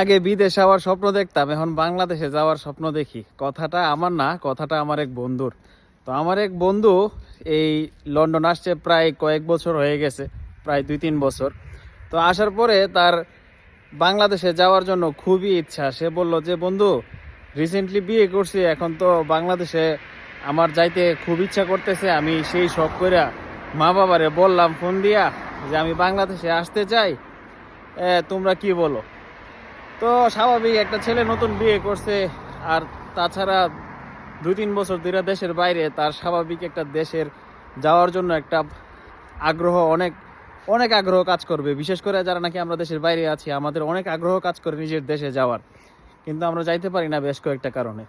আগে বিদেশ যাওয়ার স্বপ্ন দেখতাম, এখন বাংলাদেশে যাওয়ার স্বপ্ন দেখি। কথাটা আমার না, কথাটা আমার এক বন্ধুর। তো আমার এক বন্ধু এই লন্ডন আসছে প্রায় কয়েক বছর হয়ে গেছে, প্রায় দুই তিন বছর। তো আসার পরে তার বাংলাদেশে যাওয়ার জন্য খুবই ইচ্ছা। সে বলল যে, বন্ধু রিসেন্টলি বিয়ে করছি, এখন তো বাংলাদেশে আমার যাইতে খুব ইচ্ছা করতেছে। আমি সেই শখ করে মা বাবারে বললাম, ফোন দিয়া যে, আমি বাংলাদেশে আসতে চাই। তোমরা কি বলো? তো স্বাভাবিক, একটা ছেলে নতুন বিয়ে করছে, আর তাছাড়া দুই তিন বছর ধরে দেশের বাইরে, তার স্বাভাবিক একটা দেশের যাওয়ার জন্য একটা আগ্রহ, অনেক অনেক আগ্রহ কাজ করবে। বিশেষ করে যারা নাকি আমরা দেশের বাইরে আছি, আমাদের অনেক আগ্রহ কাজ করে নিজের দেশে যাওয়ার। কিন্তু আমরা যাইতে পারি না বেশ কয়েকটা কারণে।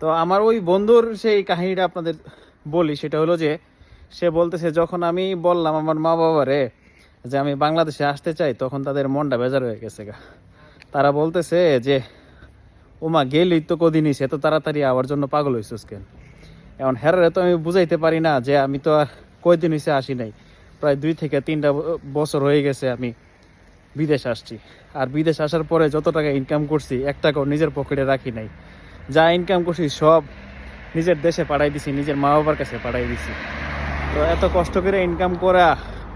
তো আমার ওই বন্ধুর সেই কাহিনীটা আপনাদের বলি, সেটা হলো যে, সে বলতেছে, যখন আমি বললাম আমার মা বাবারে যে আমি বাংলাদেশে আসতে চাই, তখন তাদের মনটা বেজার হয়ে গেছে গা। তারা বলতেছে যে, ওমা গেলি তো কদিনই, সে তো তাড়াতাড়ি আবার জন্য পাগল হয়েছিস কেন এখন হেরারে তো আমি বুঝাইতে পারি না যে, আমি তো আর কয়দিন হয়েছে আসি নাই। প্রায় দুই থেকে তিনটা বছর হয়ে গেছে আমি বিদেশ আসছি। আর বিদেশ আসার পরে যত টাকা ইনকাম করছি, এক টাকাও নিজের পকেটে রাখি নাই। যা ইনকাম করছি, সব নিজের দেশে পাঠাই দিছি, নিজের মা বাবার কাছে পাঠাই দিছি। তো এত কষ্ট করে ইনকাম করা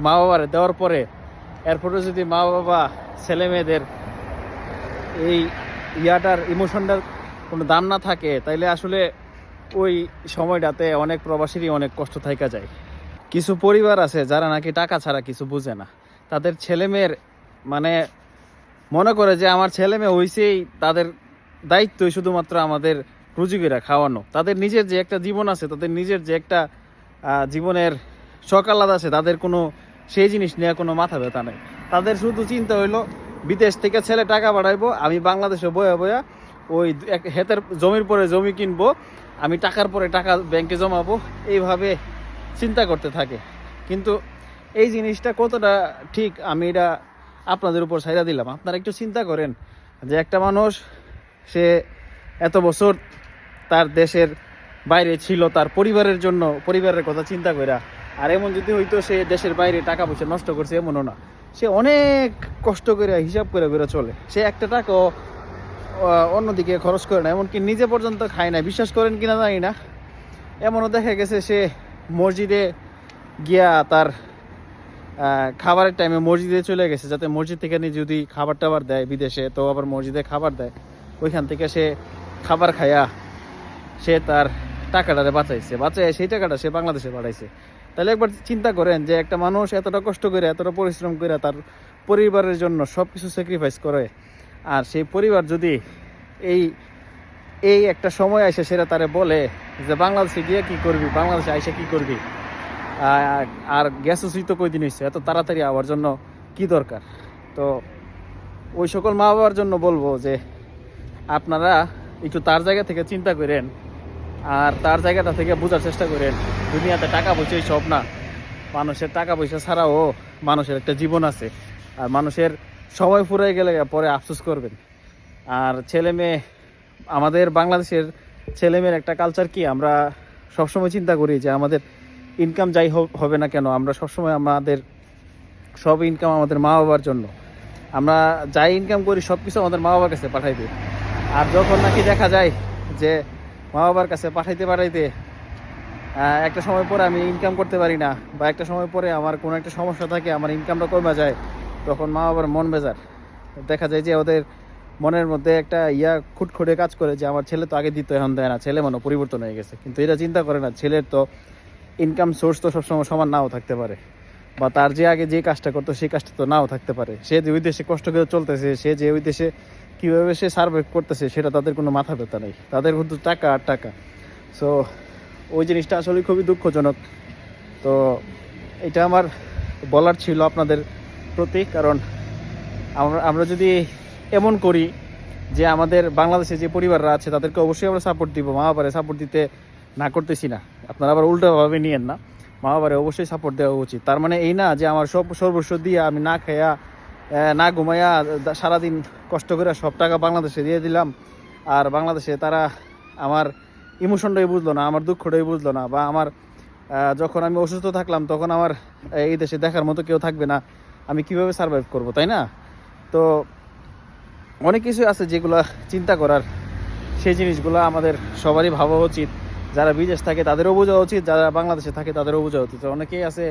মা বাবার দেওয়ার পরে এরপরে যদি মা বাবা ছেলে মেয়েদের এই ইয়াটার ইমোশনটার কোনো দাম না থাকে, তাইলে আসলে ওই সময়টাতে অনেক প্রবাসীরই অনেক কষ্ট থাকা যায়। কিছু পরিবার আছে যারা নাকি টাকা ছাড়া কিছু বুঝে না। তাদের ছেলেমেয়ের মানে মনে করে যে আমার ছেলে মেয়ে হইছেই তাদের দায়িত্বই শুধুমাত্র আমাদের রুজিকেরা খাওয়ানো। তাদের নিজের যে একটা জীবন আছে, তাদের নিজের যে একটা জীবনের সকালাদ আছে, তাদের কোনো সেই জিনিস নিয়ে কোনো মাথা ব্যথা নেই। তাদের শুধু চিন্তা হইল বিদেশ থেকে ছেলে টাকা পাঠাইবো, আমি বাংলাদেশে বয়া বয়া ওই এক হেতের জমির পরে জমি কিনবো, আমি টাকার পরে টাকা ব্যাংকে জমাবো, এইভাবে চিন্তা করতে থাকে। কিন্তু এই জিনিসটা কতটা ঠিক আমি এটা আপনাদের উপর ছাইরা দিলাম। আপনারা একটু চিন্তা করেন যে একটা মানুষ, সে এত বছর তার দেশের বাইরে ছিল, তার পরিবারের জন্য, পরিবারের কথা চিন্তা কইরা, আর এমন যদি হইতো সে দেশের বাইরে টাকা পয়সা নষ্ট করছে, এমনও না। সে অনেক কষ্ট করে হিসাব করে করে চলে। সে একটা টাকাও অন্যদিকে খরচ করে না, এমনকি নিজে পর্যন্ত খায় না। বিশ্বাস করেন কিনা জানি না। এমনও দেখা গেছে সে মসজিদে গিয়া তার খাবারের টাইমে মসজিদে চলে গেছে, যাতে মসজিদ থেকে নিয়ে যদি খাবার টাবার দেয় বিদেশে, তো আবার মসজিদে খাবার দেয়। ওইখান থেকে সে খাবার খায়া সে তার টাকাটারে বাঁচাইছে। বাঁচাই সেই টাকাটা সে বাংলাদেশে পাঠাইছে। তাহলে একবার চিন্তা করেন যে একটা মানুষ এতটা কষ্ট করে, এতটা পরিশ্রম করে তার পরিবারের জন্য সব কিছু স্যাক্রিফাইস করে। আর সেই পরিবার যদি এই এই একটা সময় আসে সেটা তারে বলে যে বাংলাদেশে গিয়ে কি করবি, বাংলাদেশে আইসে কি করবি? আর গ্যাস তো কই দিন হয়েছে এত তাড়াতাড়ি আবার জন্য কি দরকার? তো ওই সকল মা বাবার জন্য বলব যে আপনারা একটু তার জায়গা থেকে চিন্তা করেন আর তার জায়গাটা থেকে বোঝার চেষ্টা করেন, দুনিয়াতে টাকা পয়সাই সব না। মানুষের টাকা পয়সা ছাড়াও মানুষের একটা জীবন আছে। আর মানুষের সময় ফুরাই গেলে পরে আফসোস করবেন। আর ছেলে মেয়ে, আমাদের বাংলাদেশের ছেলে মেয়ের একটা কালচার কি? আমরা সবসময় চিন্তা করি যে আমাদের ইনকাম যাই হবে না কেন, আমরা সবসময় আমাদের সব ইনকাম আমাদের মা বাবার জন্য। আমরা যাই ইনকাম করি সব কিছু আমাদের মা বাবার কাছে পাঠাই দিই। আর যখন নাকি দেখা যায় যে মা বাবার কাছে পাঠাইতে পাঠাইতে একটা সময় পরে আমি ইনকাম করতে পারি না বা একটা সময় পরে আমার কোনো একটা সমস্যা থাকে, আমার ইনকামটা কমে যায়, তখন মা বাবার মন বেজার। দেখা যায় যে ওদের মনের মধ্যে একটা ইয়া খুটখুটে কাজ করে যে আমার ছেলে তো আগে দিত, এখন দেয় না। ছেলে মনে পরিবর্তন হয়ে গেছে। কিন্তু এটা চিন্তা করে না, ছেলের তো ইনকাম সোর্স তো সবসময় সমান নাও থাকতে পারে। বা তার যে আগে যে কাজটা করতো, সেই কাজটা তো নাও থাকতে পারে। সে যে ওই দেশে কষ্ট করে চলতেছে, সে যে ওই দেশে কীভাবে সে সার্ভাইভ করতেছে, সেটা তাদের কোনো মাথা ব্যথা নেই। তাদের শুধু টাকা আর টাকা। সো ওই জিনিসটা আসলে খুবই দুঃখজনক। তো, এটা আমার বলার ছিল আপনাদের প্রতি, কারণ আমরা আমরা যদি এমন করি যে আমাদের বাংলাদেশে যে পরিবাররা আছে, তাদেরকে অবশ্যই আমরা সাপোর্ট দিব। মা বাবারে সাপোর্ট দিতে না করতেছি না। আপনারা আবার উল্টোভাবে নিয়েন না। মা বাবারে অবশ্যই সাপোর্ট দেওয়া উচিত। তার মানে এই না যে আমার সব সর্বস্ব দিয়ে আমি না খাইয়া না ঘুমাইয়া সারাদিন কষ্ট করে সব টাকা বাংলাদেশে দিয়ে দিলাম। আর বাংলাদেশে তারা আমার ইমোশনটাই বুঝলো না, আমার দুঃখটাই বুঝলো না বা আমার যখন আমি অসুস্থ থাকলাম তখন আমার এই দেশে দেখার মতো কেউ থাকবে না। আমি কীভাবে সার্ভাইভ করব, তাই না? তো অনেক কিছু আছে যেগুলো চিন্তা করার। সেই জিনিসগুলো আমাদের সবারই ভাবা উচিত। যারা বিদেশ থাকে তাদেরও বোঝা উচিত, যারা বাংলাদেশে থাকে তাদেরও বোঝা উচিত। অনেকেই আছে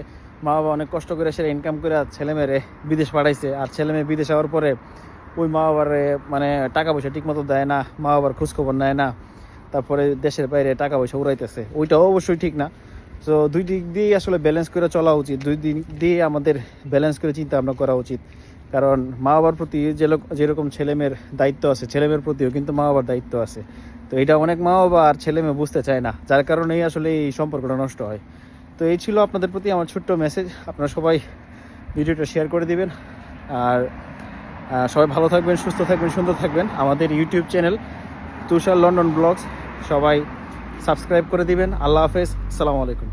মা বাবা অনেক কষ্ট করে সেটা ইনকাম করে ছেলে মেয়েরে বিদেশ পাঠাইছে। আর ছেলে মেয়ে বিদেশ যাওয়ার পরে ওই মা বাবার মানে টাকা পয়সা ঠিক মতো দেয় না মা বাবার খোঁজখবর নেয় না, তারপরে দেশের বাইরে টাকা পয়সা উড়াইতেছে। ওইটাও অবশ্যই ঠিক না। তো দুই দিক দিয়েই আসলে ব্যালেন্স করে চলা উচিত। দুই দিক দিয়ে আমাদের ব্যালেন্স করে চিন্তা ভাবনা করা উচিত। কারণ মা বাবার প্রতি যে যেরকম ছেলে মেয়ের দায়িত্ব আছে ছেলে মেয়ের প্রতিও কিন্তু মা বাবার দায়িত্ব আছে। তো এটা অনেক মা বাবা আর ছেলে মেয়ে বুঝতে চায় না। যার কারণেই আসলে এই সম্পর্কটা নষ্ট হয়। তো এই ছিল আপনাদের প্রতি আমার ছোট্ট মেসেজ আপনারা সবাই ভিডিওটা শেয়ার করে দিবেন। আর সবাই ভালো থাকবেন, সুস্থ থাকবেন, সুন্দর থাকবেন। আমাদের YouTube channel Tushar London blogs, সবাই সাবস্ক্রাইব করে দিবেন। আল্লাহ হাফেজ। সালামু আলাইকুম।